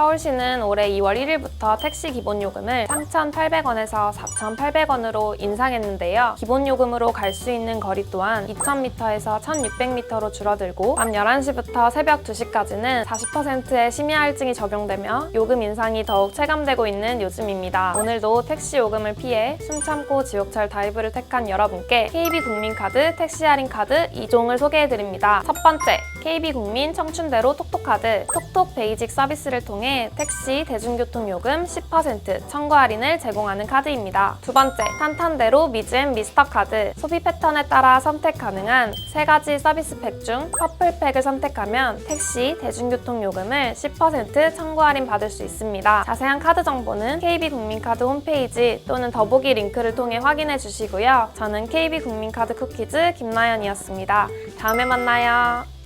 서울시는 올해 2월 1일부터 택시 기본 요금을 3,800원에서 4,800원으로 인상했는데요. 기본 요금으로 갈 수 있는 거리 또한 2,000m에서 1,600m로 줄어들고 밤 11시부터 새벽 2시까지는 40%의 심야 할증이 적용되며 요금 인상이 더욱 체감되고 있는 요즘입니다. 오늘도 택시 요금을 피해 숨 참고 지옥철 다이브를 택한 여러분께 KB 국민카드 택시 할인 카드 2종을 소개해드립니다. 첫 번째, KB 국민 청춘대로 톡톡카드 톡톡 베이직 서비스를 통해 택시 대중교통 요금 10% 청구 할인을 제공하는 카드입니다. 두 번째, 탄탄대로 미즈앤 미스터 카드 소비 패턴에 따라 선택 가능한 세 가지 서비스 팩 중 퍼플팩을 선택하면 택시 대중교통 요금을 10% 청구 할인 받을 수 있습니다. 자세한 카드 정보는 KB 국민카드 홈페이지 또는 더보기 링크를 통해 확인해 주시고요. 저는 KB 국민카드 쿠키즈 김나연이었습니다. 다음에 만나요.